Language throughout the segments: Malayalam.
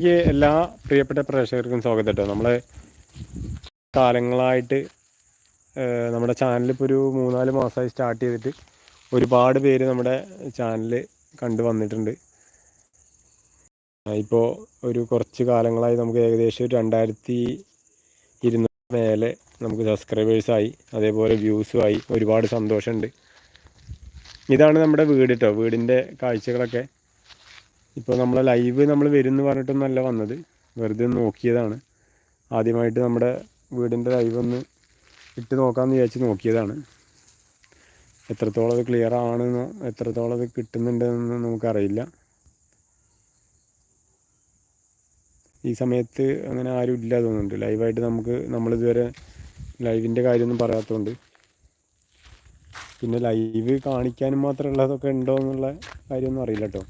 ഈ എല്ലാ പ്രിയപ്പെട്ട പ്രേക്ഷകർക്കും സ്വാഗതം കേട്ടോ നമ്മളെ കാലങ്ങളായിട്ട് നമ്മുടെ ചാനൽ ഇപ്പോൾ ഒരു മൂന്നാൽ മാസമായി സ്റ്റാർട്ട് ചെയ്തിട്ട് ഒരുപാട് പേര് നമ്മുടെ ചാനൽ കണ്ടു വന്നിട്ടുണ്ട്. ഇപ്പോൾ ഒരു കുറച്ച് കാലങ്ങളായി നമുക്ക് ഏകദേശം ഒരു രണ്ടായിരത്തി ഇരുന്നൂറ് മേലെ നമുക്ക് സബ്സ്ക്രൈബേഴ്സായി അതേപോലെ വ്യൂസുമായി ഒരുപാട് സന്തോഷമുണ്ട്. ഇതാണ് നമ്മുടെ വീട് കേട്ടോ വീടിന്റെ കാഴ്ചകളൊക്കെ ഇപ്പോൾ നമ്മളെ ലൈവ് നമ്മൾ വരുന്നു പറഞ്ഞിട്ടൊന്നല്ല വന്നത്. വെറുതെ നോക്കിയതാണ്. ആദ്യമായിട്ട് നമ്മുടെ വീടിന്റെ ലൈവ് ഒന്ന് ഇട്ട് നോക്കാമെന്ന് വിചാരിച്ച് നോക്കിയതാണ്. എത്രത്തോളം അത് ക്ലിയർ ആണെന്നോ എത്രത്തോളം അത് കിട്ടുന്നുണ്ടെന്ന് നമുക്കറിയില്ല. ഈ സമയത്ത് അങ്ങനെ ആരും ഇല്ല തോന്നുന്നുണ്ട്. ലൈവായിട്ട് നമുക്ക് നമ്മളിതുവരെ ലൈവിന്റെ കാര്യമൊന്നും പറയാത്തതുകൊണ്ട് പിന്നെ ലൈവ് കാണിക്കാനും മാത്രമുള്ളതൊക്കെ ഉണ്ടോ എന്നുള്ള കാര്യമൊന്നും അറിയില്ല കേട്ടോ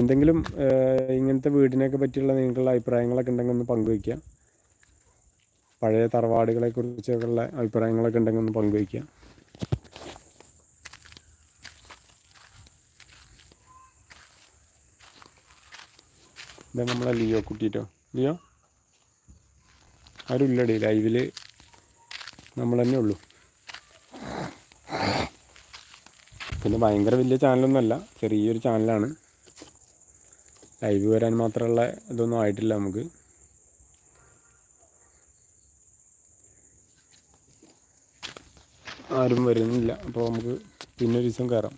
എന്തെങ്കിലും ഇങ്ങനത്തെ വീടിനെയൊക്കെ പറ്റിയുള്ള നിങ്ങൾക്കുള്ള അഭിപ്രായങ്ങളൊക്കെ ഉണ്ടെങ്കിൽ ഒന്ന് പങ്കുവയ്ക്കുക. പഴയ തറവാടുകളെ കുറിച്ചൊക്കെയുള്ള അഭിപ്രായങ്ങളൊക്കെ ഉണ്ടെങ്കിൽ ഒന്ന് പങ്കുവയ്ക്കുക. ഇതാ നമ്മളെ ലിയോ കുട്ടിട്ടോ. ലിയോ? ആരും ഇല്ലടി ലൈവിൽ നമ്മൾ തന്നെ ഉള്ളൂ. പിന്നെ ഭയങ്കര വലിയ ചാനലൊന്നുമല്ല ചെറിയൊരു ചാനലാണ്. ലൈവ് വരാൻ മാത്രമുള്ള ഇതൊന്നും ആയിട്ടില്ല നമുക്ക്. ആരും വരുന്നില്ല. അപ്പോൾ നമുക്ക് പിന്നെ ഒരു ദിവസം കയറാം